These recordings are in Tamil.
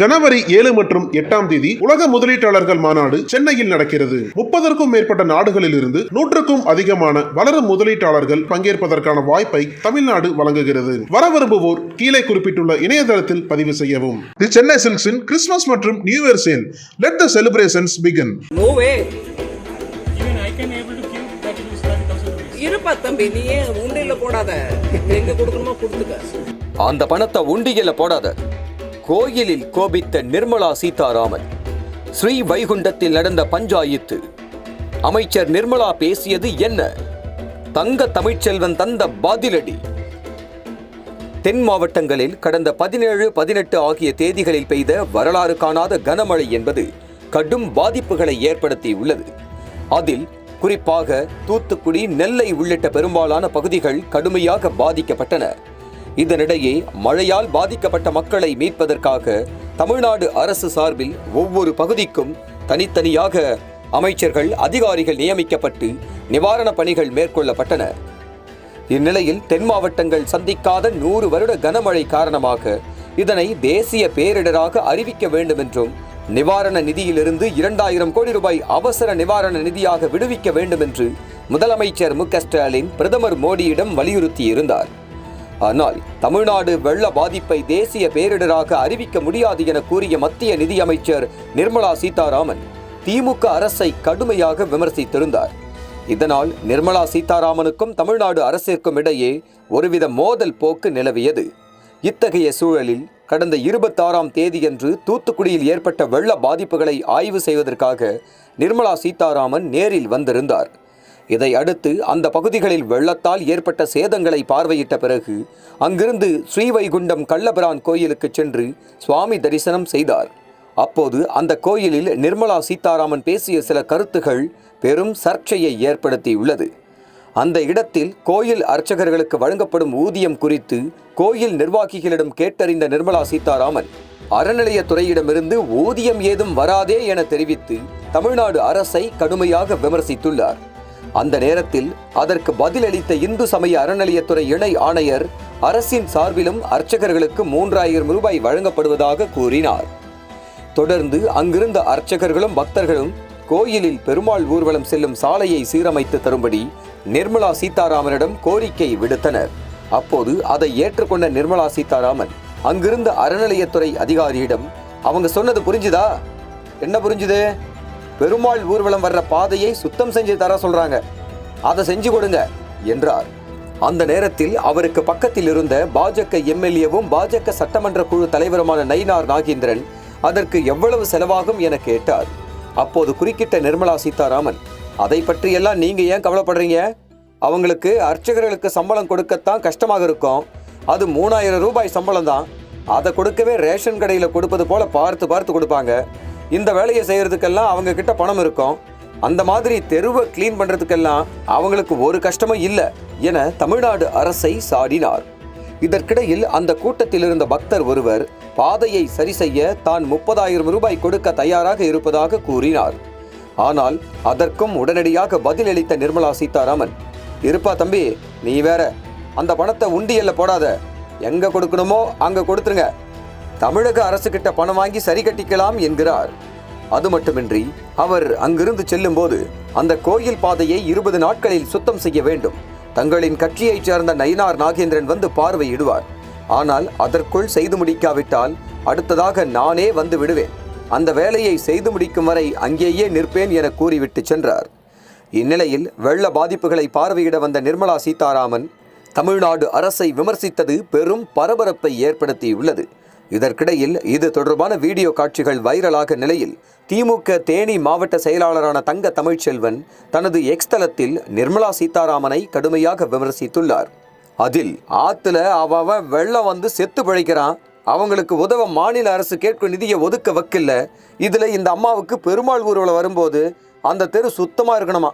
ஜனவரி ஏழு மற்றும் எட்டாம் தேதி உலக முதலீட்டாளர்கள் மாநாடு சென்னையில் நடக்கிறது. முப்பதற்கும் மேற்பட்ட நாடுகளில் இருந்து நூற்றுக்கும் அதிகமான வளரும் முதலீட்டாளர்கள் பங்கேற்பதற்கான வாய்ப்பை தமிழ்நாடு வழங்குகிறது. வர விரும்புவோர் கீழே குறிப்பிட்டுள்ள இணையதளத்தில் பதிவு செய்யவும். தி சென்னை சில்க்ஸின் கிறிஸ்துமஸ் மற்றும் new year sale. Let the celebrations begin no way Even I can able to give that it is 30,000 rupees. இருப்பா தம்பி நீ ஏன் உண்டியல்ல போடாத. எங்க கொடுக்கணுமோ கொடுத்துக்க. அந்த பணத்தை உண்டியல போடாத. கோயிலில் கோபித்த நிர்மலா சீதாராமன். ஸ்ரீ வைகுண்டத்தில் நடந்த பஞ்சாயத்து. அமைச்சர் நிர்மலா பேசியது என்ன? தங்க தமிழ்ச்செல்வன் தந்த பதிலடி. தென் மாவட்டங்களில் கடந்த பதினேழு பதினெட்டு ஆகிய தேதிகளில் பெய்த வரலாறு காணாத கனமழை என்பது கடும் பாதிப்புகளை ஏற்படுத்தியுள்ளது. அதில் குறிப்பாக தூத்துக்குடி நெல்லை உள்ளிட்ட பெரும்பாலான பகுதிகள் கடுமையாக பாதிக்கப்பட்டன. இதனிடையே மழையால் பாதிக்கப்பட்ட மக்களை மீட்பதற்காக தமிழ்நாடு அரசு சார்பில் ஒவ்வொரு பகுதிக்கும் தனித்தனியாக அமைச்சர்கள் அதிகாரிகள் நியமிக்கப்பட்டு நிவாரணப் பணிகள் மேற்கொள்ளப்பட்டன. இந்நிலையில் தென் மாவட்டங்கள் சந்திக்காத நூறு வருட கனமழை காரணமாக இதனை தேசிய பேரிடராக அறிவிக்க வேண்டும் என்றும் நிவாரண நிதியிலிருந்து இரண்டாயிரம் கோடி ரூபாய் அவசர நிவாரண நிதியாக விடுவிக்க வேண்டும் என்று முதலமைச்சர் மு க ஸ்டாலின் பிரதமர் மோடியிடம் வலியுறுத்தியிருந்தார். ஆனால் தமிழ்நாடு வெள்ள பாதிப்பை தேசிய பேரிடராக அறிவிக்க முடியாது என கூறிய மத்திய நிதியமைச்சர் நிர்மலா சீதாராமன் திமுக அரசை கடுமையாக விமர்சித்திருந்தார். இதனால் நிர்மலா சீதாராமனுக்கும் தமிழ்நாடு அரசிற்கும் இடையே ஒருவித மோதல் போக்கு நிலவியது. இத்தகைய சூழலில் கடந்த இருபத்தாறாம் தேதியன்று தூத்துக்குடியில் ஏற்பட்ட வெள்ள பாதிப்புகளை ஆய்வு செய்வதற்காக நிர்மலா சீதாராமன் நேரில் வந்திருந்தார். இதை அடுத்து அந்த பகுதிகளில் வெள்ளத்தால் ஏற்பட்ட சேதங்களை பார்வையிட்ட பிறகு அங்கிருந்து ஸ்ரீவைகுண்டம் கள்ளபிரான் கோயிலுக்கு சென்று சுவாமி தரிசனம் செய்தார். அப்போது அந்த கோயிலில் நிர்மலா சீதாராமன் பேசிய சில கருத்துகள் பெரும் சர்ச்சையை ஏற்படுத்தியுள்ளது. அந்த இடத்தில் கோயில் அர்ச்சகர்களுக்கு வழங்கப்படும் ஊதியம் குறித்து கோயில் நிர்வாகிகளிடம் கேட்டறிந்த நிர்மலா சீதாராமன் அறநிலையத்துறையிடமிருந்து ஊதியம் ஏதும் வராதே என தெரிவித்து தமிழ்நாடு அரசை கடுமையாக விமர்சித்துள்ளார். அந்த நேரத்தில் அதற்கு பதிலளித்த இந்து சமய அறநிலையத்துறை இணை ஆணையர் அரசின் சார்பிலும் அர்ச்சகர்களுக்கு மூன்றாயிரம் ரூபாய் வழங்கப்படுவதாக கூறினார். தொடர்ந்து அங்கிருந்த அர்ச்சகர்களும் பக்தர்களும் கோயிலில் பெருமாள் ஊர்வலம் செல்லும் சாலையை சீரமைத்து தரும்படி நிர்மலா சீதாராமனிடம் கோரிக்கை விடுத்தனர். அப்போது அதை ஏற்றுக்கொண்ட நிர்மலா சீதாராமன் அங்கிருந்த அறநிலையத்துறை அதிகாரியிடம் அவங்க சொன்னது புரிஞ்சுதா? என்ன புரிஞ்சுது? பெருமாள் ஊர்வலம் வர்ற பாதையை சுத்தம் செஞ்சு தர சொல்றாங்க. அதை செஞ்சு கொடுங்க என்றார். அந்த நேரத்தில் அவருக்கு பக்கத்தில் இருந்த பாஜக எம்எல்ஏவும் பாஜக சட்டமன்ற குழு தலைவருமான நயினார் நாகேந்திரன் அதற்கு எவ்வளவு செலவாகும் என கேட்டார். அப்போது குறுக்கிட்ட நிர்மலா சீதாராமன் அதை பற்றியெல்லாம் நீங்க ஏன் கவலைப்படுறீங்க? அவங்களுக்கு அர்ச்சகர்களுக்கு சம்பளம் கொடுக்கத்தான் கஷ்டமாக இருக்கும். அது மூணாயிரம் ரூபாய் சம்பளம் தான். அதை கொடுக்கவே ரேஷன் கடையில் கொடுப்பது போல பார்த்து பார்த்து கொடுப்பாங்க. இந்த வேலையை செய்கிறதுக்கெல்லாம் அவங்க கிட்ட பணம் இருக்கும். அந்த மாதிரி தெருவை க்ளீன் பண்ணுறதுக்கெல்லாம் அவங்களுக்கு ஒரு கஷ்டமும் இல்லை என தமிழ்நாடு அரசை சாடினார். இதற்கிடையில் அந்த கூட்டத்தில் இருந்த பக்தர் ஒருவர் பாதையை சரி செய்ய தான் முப்பதாயிரம் ரூபாய் கொடுக்க தயாராக இருப்பதாக கூறினார். ஆனால் அதற்கும் உடனடியாக பதிலளித்த நிர்மலா சீதாராமன் இருப்பா தம்பி நீ வேற அந்த பணத்தை உண்டியல்ல போடாத. எங்க கொடுக்கணுமோ அங்க கொடுத்துருங்க. தமிழக அரசு கிட்ட பணம் வாங்கி சரி கட்டிக்கலாம் என்கிறார். அது மட்டுமின்றி அவர் அங்கிருந்து செல்லும்போது அந்த கோயில் பாதையை இருபது நாட்களில் சுத்தம் செய்ய வேண்டும். தங்களின் கட்சியைச் சேர்ந்த நயினார் நாகேந்திரன் வந்து பார்வையிடுவார். ஆனால் அதற்குள் செய்து முடிக்காவிட்டால் அடுத்ததாக நானே வந்து விடுவேன். அந்த வேலையை செய்து முடிக்கும் வரை அங்கேயே நிற்பேன் என கூறிவிட்டு சென்றார். இந்நிலையில் வெள்ள பாதிப்புகளை பார்வையிட வந்த நிர்மலா சீதாராமன் தமிழ்நாடு அரசை விமர்சித்தது பெரும் பரபரப்பை ஏற்படுத்தியுள்ளது. இதற்கிடையில் இது தொடர்பான வீடியோ காட்சிகள் வைரலாக நிலையில் திமுக தேனி மாவட்ட செயலாளரான தங்க தமிழ்ச்செல்வன் தனது எக்ஸ் தளத்தில் நிர்மலா சீதாராமனை கடுமையாக விமர்சித்துள்ளார். அதில் ஆத்துல அவ அவன் வெள்ளம் வந்து செத்து பிழைக்கிறான். அவங்களுக்கு உதவ மாநில அரசு கேட்கும் நிதியை ஒதுக்க வக்கில்ல இதுல இந்த அம்மாவுக்கு பெருமாள் ஊர்வலம் வரும்போது அந்த தெரு சுத்தமா இருக்கணுமா?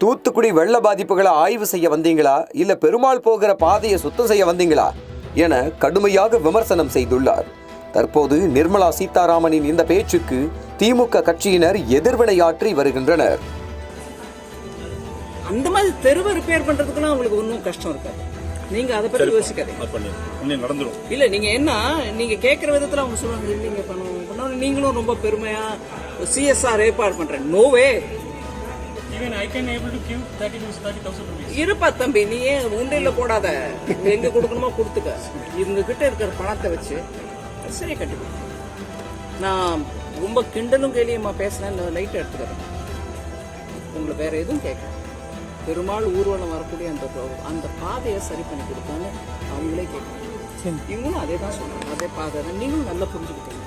தூத்துக்குடி வெள்ள பாதிப்புகளை ஆய்வு செய்ய வந்தீங்களா? இல்ல பெருமாள் போகிற பாதையை சுத்தம் செய்ய வந்தீங்களா? என கடுமையாக விமர்சனம் செய்துள்ளார். தற்போது நிர்மலா சீதாராமனின் இந்த பேச்சுக்கு திமுக கட்சியினர் எதிர்வினையாற்றி வருகின்றனர். அந்த மாதிரி தெருவை ரிப்பேர் பண்றதுக்குலாம் உங்களுக்கு ஒன்றும் கஷ்டம் இருக்காது. நீங்க அதை பத்தி யோசிக்காதீங்க. நடந்துரும். இல்ல நீங்க என்ன நீங்க கேக்குற விதத்துல அவங்க சொல்லுவாங்க இல்லைங்க பண்ணுவோம் பண்ணணும் நீங்களும் ரொம்ப பெருமையா சிஎஸ்ஆர் ஏற்பாடு பண்றேன். நோவே இருப்பா தம்பி நீ ஏன் உண்டியல்ல போடாத? எங்க கொடுக்கணுமோ கொடுத்துக்க. இவங்க கிட்ட இருக்கிற பணத்தை வச்சு சரி கண்டிப்பா. நான் ரொம்ப கிண்டலும் கேலியம்மா பேசினேன் லைட் எடுத்துக்கிறேன். உங்களை வேற எதுவும் கேட்க பெருமாள் ஊர்வலம் வரக்கூடிய அந்த அந்த பாதையை சரி பண்ணி கொடுத்தான்னு அவங்களே கேட்கணும் இவங்களும் அதே தான் சொன்னாங்க அதே பாதை நீங்களும் நல்லா புரிஞ்சுக்கிட்டீங்க.